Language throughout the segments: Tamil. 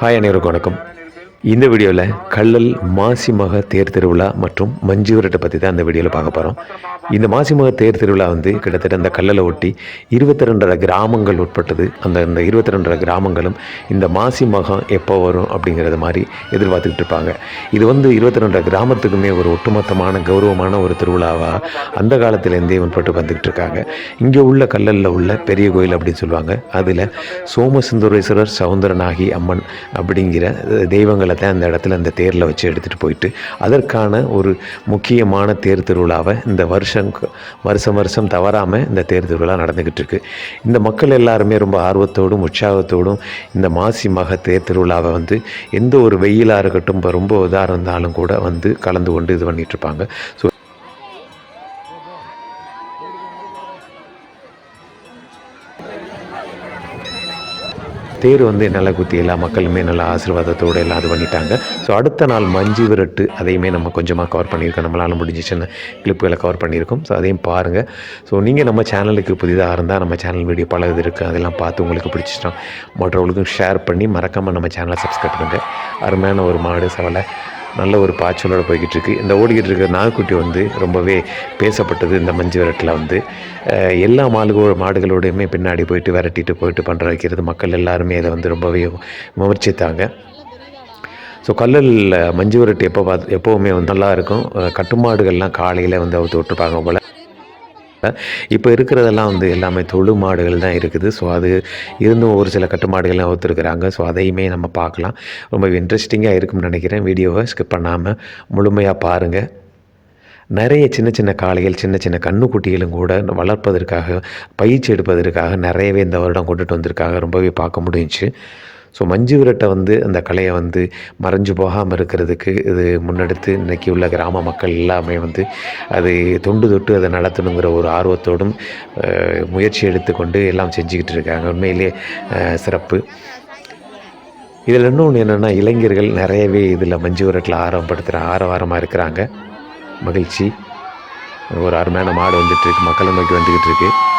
ஹாய் அனைவருக்கும் வணக்கம். இந்த வீடியோவில் கள்ளல் மாசிமக தேர் திருவிழா மற்றும் மஞ்சு விரட்டை பற்றி தான் இந்த வீடியோவில் பார்க்க போகிறோம் இந்த மாசிமக தேர் திருவிழா வந்து கிட்டத்தட்ட அந்த கல்லலை ஒட்டி இருபத்தி ரெண்டரை கிராமங்கள் உட்பட்டது. அந்த இந்த இருபத்தி ரெண்டரை கிராமங்களும் இந்த மாசி மகம் எப்போ வரும் அப்படிங்கிறது மாதிரி எதிர்பார்த்துக்கிட்டு இருப்பாங்க. இது வந்து இருபத்தி ரெண்டரை கிராமத்துக்குமே ஒரு ஒட்டுமொத்தமான கௌரவமான ஒரு திருவிழாவாக அந்த காலத்திலேருந்தே உட்பட்டு வந்துக்கிட்டு இருக்காங்க. இங்கே உள்ள கல்லலில் உள்ள பெரிய கோயில் அப்படின்னு சொல்லுவாங்க. அதில் சோமசுந்தரேஸ்வரர் சவுந்தரநாகி அம்மன் அப்படிங்கிற தெய்வங்களை தான் அந்த இடத்துல அந்த தேரில் வச்சு எடுத்துகிட்டு போயிட்டு அதற்கான ஒரு முக்கியமான தேர் திருவிழாவை இந்த வருஷம் வருஷம் வருஷம் தவறாமல் இந்த தேர் திருவிழா நடந்துக்கிட்டு இருக்கு. இந்த மக்கள் எல்லாருமே ரொம்ப ஆர்வத்தோடும் உற்சாகத்தோடும் இந்த மாசி மக தேர் திருவிழாவை வந்து எந்த ஒரு வெயிலாக இருக்கட்டும் இப்போ ரொம்ப இதாக இருந்தாலும் கூட வந்து கலந்து கொண்டு இது பண்ணிட்டு ஸோ தேர் வந்து நல்லா குத்தி எல்லா மக்களுமே நல்லா ஆசீர்வாதத்தோடு எல்லாம் இது பண்ணிட்டாங்க. ஸோ அடுத்த நாள் மஞ்சு விரட்டு அதையுமே நம்ம கொஞ்சமாக கவர் பண்ணியிருக்கோம். நம்மளால் முடிஞ்ச சின்ன கிளிப்புகளை கவர் பண்ணியிருக்கோம். ஸோ அதையும் பாருங்கள் ஸோ நீங்கள் நம்ம சேனலுக்கு புதிதாக இருந்தால் நம்ம சேனல் வீடியோ பல இது இருக்குது அதெல்லாம் பார்த்து உங்களுக்கு பிடிச்சிட்டோம் மற்றவங்களுக்கும் ஷேர் பண்ணி மறக்காமல் நம்ம சேனலை சப்ஸ்கிரைப் பண்ணுங்கள் அருமையான ஒரு மாடு சவலை. நல்ல ஒரு பாய்ச்சலோடு போய்கிட்டு இருக்குது இந்த ஓடிக்கிட்டு இருக்கிற நாய்க்குட்டி வந்து ரொம்பவே பேசப்பட்டது இந்த மஞ்சு விரட்டில் வந்து. எல்லா மாடுகளோ மாடுகளோடையுமே பின்னாடி போயிட்டு விரட்டிட்டு போயிட்டு பண்ணுற வைக்கிறது. மக்கள் எல்லாருமே இதை வந்து ரொம்பவே விமர்சித்தாங்க. ஸோ கல்லல் மஞ்சு விரட்டு எப்போ பார்த்து எப்போவுமே வந்து நல்லா இருக்கும். கட்டுமாடுகள்லாம் காலையில் வந்து அவுத்து விட்டுருப்பாங்க போல். இப்போ இருக்கிறதெல்லாம் வந்து எல்லாமே தொழு மாடுகள் தான் இருக்குது. ஸோ அது இருந்தும் ஒரு சில கட்டுமாடுகள்லாம் ஒத்துருக்குறாங்க. ஸோ அதையுமே நம்ம பார்க்கலாம். ரொம்ப இன்ட்ரெஸ்டிங்காக இருக்கும்னு நினைக்கிறேன். வீடியோவை ஸ்கிப் பண்ணாமல் முழுமையாக பாருங்கள் நிறைய சின்ன சின்ன காளைகள் சின்ன சின்ன கண்ணுக்குட்டிகளும் கூட வளர்ப்பதற்காக பயிற்சி எடுப்பதற்காக நிறையவே இந்த வருடம் கொண்டுட்டு வந்திருக்காங்க. ரொம்பவே பார்க்க முடிஞ்சுச்சு. ஸோ மஞ்சு விரட்டை வந்து அந்த கலையை வந்து மறைஞ்சு போகாமல் இருக்கிறதுக்கு இது முன்னெடுத்து இன்றைக்கி உள்ள கிராம மக்கள் எல்லாமே வந்து அது தொண்டு தொட்டு அதை நடத்தணுங்கிற ஒரு ஆர்வத்தோடும் முயற்சி எடுத்துக்கொண்டு எல்லாம் செஞ்சுக்கிட்டு இருக்காங்க. உண்மையிலே சிறப்பு. இதில் இன்னொன்று என்னென்னா இளைஞர்கள் நிறையவே இதில் மஞ்சு விரட்டில் ஆரம்பப்படுத்துகிற ஆரவாரமாக இருக்கிறாங்க. மகிழ்ச்சி. ஒரு அருமையான மாடு வந்துட்டுருக்கு மக்களை நோக்கி வந்துக்கிட்டு இருக்குது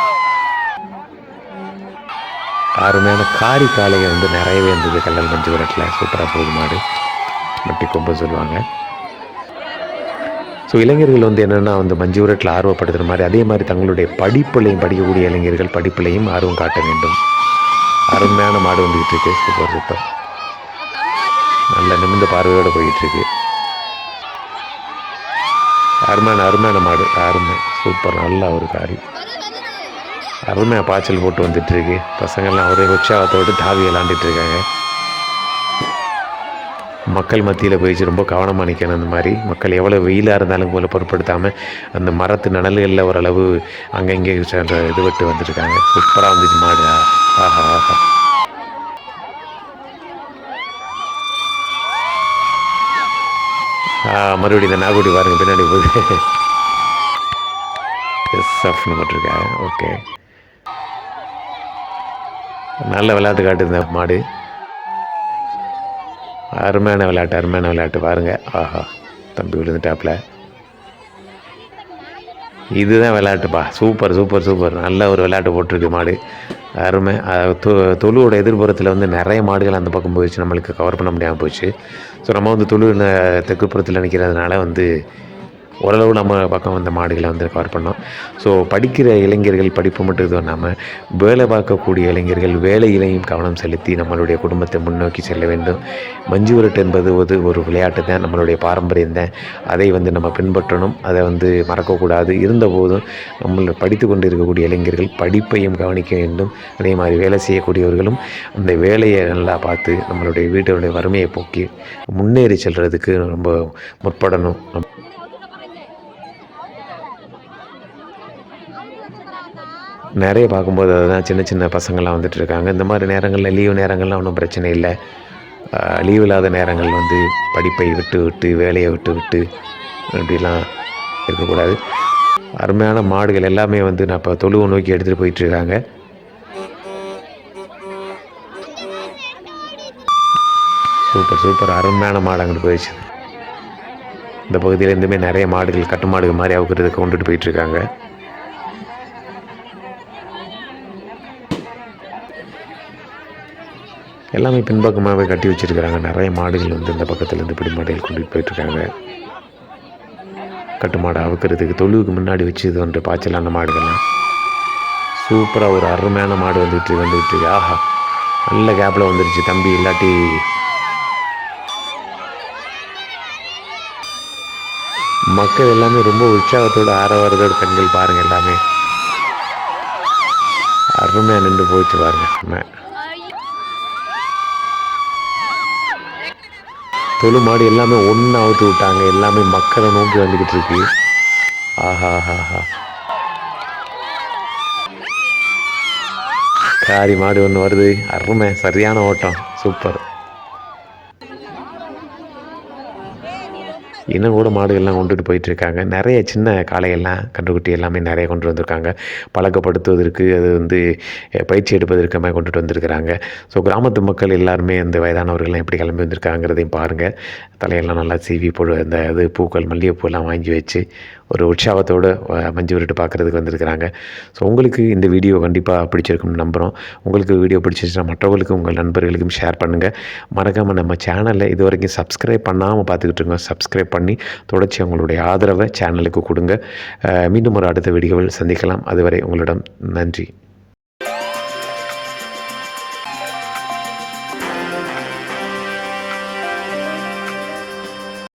அருமையான காரி காளையை வந்து நிறையவே இருந்தது கல்லல் மஞ்சு விரட்டில் சூப்பராக போகுது மாடு. மட்டி கொம்பு சொல்லுவாங்க. ஸோ இளைஞர்கள் வந்து என்னென்னா வந்து மஞ்சு விரட்டில் ஆர்வப்படுத்துகிற மாதிரி அதே மாதிரி தங்களுடைய படிப்புலையும் படிக்கக்கூடிய இளைஞர்கள் படிப்புலையும் ஆர்வம் காட்ட வேண்டும். அருமையான மாடு வந்துக்கிட்டு இருக்கு. Super super. நல்ல நிமிர்ந்த பார்வையோடு போயிட்டு இருக்கு. அருமையான அருமையான மாடு. அருமை. சூப்பர் நல்ல ஒரு காரி. அருமையாக பாய்ச்சல் போட்டு வந்துட்டுருக்கு. பசங்கள்லாம் ஒரே உற்சாகத்தோடு தாவி விளாண்டுட்டு இருக்காங்க மக்கள் மத்தியில் போயிடுச்சு ரொம்ப கவனமாக நிற்கணும் அந்த மாதிரி. மக்கள் எவ்வளோ வெயிலாக இருந்தாலும் போல பொருட்படுத்தாமல் அந்த மரத்து நிழல்களில் ஓரளவு அங்கங்கே இது விட்டு வந்துட்டுருக்காங்க. சூப்பராக வந்துச்சு மாடு. ஆஹா ஆஹா ஆ, மறுபடியும் இந்த நாகுடி பாருங்க பின்னாடி போகுது எஸ் அஃப்னு போட்டிருக்காங்க. ஓகே. நல்ல விளையாட்டு காட்டுது இந்த மாடு. அருமையான விளையாட்டு அருமையான விளையாட்டு. பாருங்கள் ஆஹா தம்பி விழுந்துட்டாப்பில். இதுதான் விளையாட்டுப்பா. Super super super. நல்ல ஒரு விளையாட்டு போட்டிருக்கு மாடு. அருமை. தொ தொழுவோட எதிர்ப்புறத்தில் வந்து நிறைய மாடுகள் அந்த பக்கம் போயிடுச்சு. நம்மளுக்கு கவர் பண்ண முடியாமல் போச்சு. ஸோ நம்ம வந்து தொழுவில் தெற்குப்புறத்தில் நிற்கிறதுனால வந்து ஓரளவு நம்ம பக்கம் வந்த மாடுகளை வந்து கவர் பண்ணோம். ஸோ படிக்கிற இளைஞர்கள் படிப்பு மட்டும் இது பண்ணாமல் வேலை பார்க்கக்கூடிய இளைஞர்கள் வேலையிலையும் கவனம் செலுத்தி நம்மளுடைய குடும்பத்தை முன்னோக்கி செல்ல வேண்டும். மஞ்சு விரட்டு என்பது ஒரு ஒரு விளையாட்டு தான். நம்மளுடைய பாரம்பரியம் தான். அதை வந்து நம்ம பின்பற்றணும். அதை வந்து மறக்கக்கூடாது. இருந்தபோதும் நம்ம படித்து கொண்டு இருக்கக்கூடிய இளைஞர்கள் படிப்பையும் கவனிக்க வேண்டும். அதே மாதிரி வேலை செய்யக்கூடியவர்களும் அந்த வேலையை நல்லா பார்த்து நம்மளுடைய வீட்டினுடைய வறுமையை போக்கி முன்னேறி செல்கிறதுக்கு ரொம்ப முற்படணும். நிறைய பார்க்கும்போது அதுதான் சின்ன சின்ன பசங்கள்லாம் வந்துட்டு இருக்காங்க இந்த மாதிரி நேரங்களில் லீவு நேரங்கள்லாம் ஒன்றும் பிரச்சனை இல்லை. லீவ் இல்லாத நேரங்கள் வந்து படிப்பை விட்டு விட்டு வேலையை விட்டு விட்டு இப்படிலாம் இருக்கக்கூடாது. அருமையான மாடுகள் எல்லாமே வந்து நான் இப்போ தொழுவை நோக்கி எடுத்துகிட்டு போயிட்டுருக்காங்க. Super super. அருமையான மாடு அங்கிட்டு போயிடுச்சு. இந்த பகுதியிலேருந்துமே நிறைய மாடுகள் கட்டு மாடுகள் மாதிரி அவுக்கிறதுக்கு கொண்டுட்டு போயிட்டுருக்காங்க. எல்லாமே பின்பக்கமாகவே கட்டி வச்சுருக்கிறாங்க. நிறைய மாடுகள் வந்து இந்த பக்கத்துலேருந்து பிடி மாடுகள் கொண்டு போயிட்டுருக்காங்க. கட்டுமாடை அவுக்கிறதுக்கு தொழுவுக்கு முன்னாடி வச்சு இது வந்து பாய்ச்சலான மாடுகள்லாம். சூப்பராக ஒரு அருமையான மாடு வந்துட்டு வந்துட்டு ஆஹா நல்ல கேப்பில் வந்துருச்சு தம்பி இல்லாட்டி. மக்கள் எல்லாமே ரொம்ப உற்சாகத்தோட ஆரவாரத்தோடு பெண்கள் பாருங்கள் எல்லாமே. அருமையாக நின்று போயிட்டு பாருங்கள் தொழு மாடு எல்லாமே ஒன்று அவுத்து விட்டாங்க. எல்லாமே மக்களை நோக்கி வந்துக்கிட்டு இருக்கு. ஆஹா ஆஹா ஆஹா காரி மாடு ஒன்று வருது. அருமை. சரியான ஓட்டம். சூப்பர். இன்னும் கூட மாடுகள்லாம் கொண்டுட்டு போயிட்டுருக்காங்க. நிறைய சின்ன காளையெல்லாம் கன்றுக்குட்டி எல்லாமே நிறைய கொண்டு வந்திருக்காங்க. பழக்கப்படுத்துவதற்கு அது வந்து பயிற்சி எடுப்பதற்கு மாதிரி கொண்டுட்டு வந்திருக்கிறாங்க. ஸோ கிராமத்து மக்கள் எல்லாருமே அந்த வயதானவர்கள்லாம் எப்படி கிளம்பி வந்திருக்காங்கிறதையும் பாருங்கள் தலையெல்லாம் நல்லா சீவி போடு அந்த இது பூக்கள் மல்லிகைப்பூலாம் வாங்கி வச்சு ஒரு உற்சாகத்தோடு அஹ், பார்க்குறதுக்கு வந்திருக்கிறாங்க. ஸோ உங்களுக்கு இந்த வீடியோ கண்டிப்பாக பிடிச்சிருக்கும்னு நம்புகிறோம் உங்களுக்கு வீடியோ பிடிச்சிருச்சுன்னா மற்றவர்களுக்கும் உங்கள் நண்பர்களுக்கும் ஷேர் பண்ணுங்கள் மறக்காமல் நம்ம சேனலை இது வரைக்கும் சப்ஸ்கிரைப் பண்ணாமல் பார்த்துக்கிட்டு இருக்கோம். சப்ஸ்கிரைப் பண்ணி தொடர்ச்சி உங்களுடைய ஆதரவை சேனலுக்கு கொடுங்க. மீண்டும் ஒரு அடுத்த வீடியோவில் சந்திக்கலாம். அதுவரை உங்களிடம் நன்றி.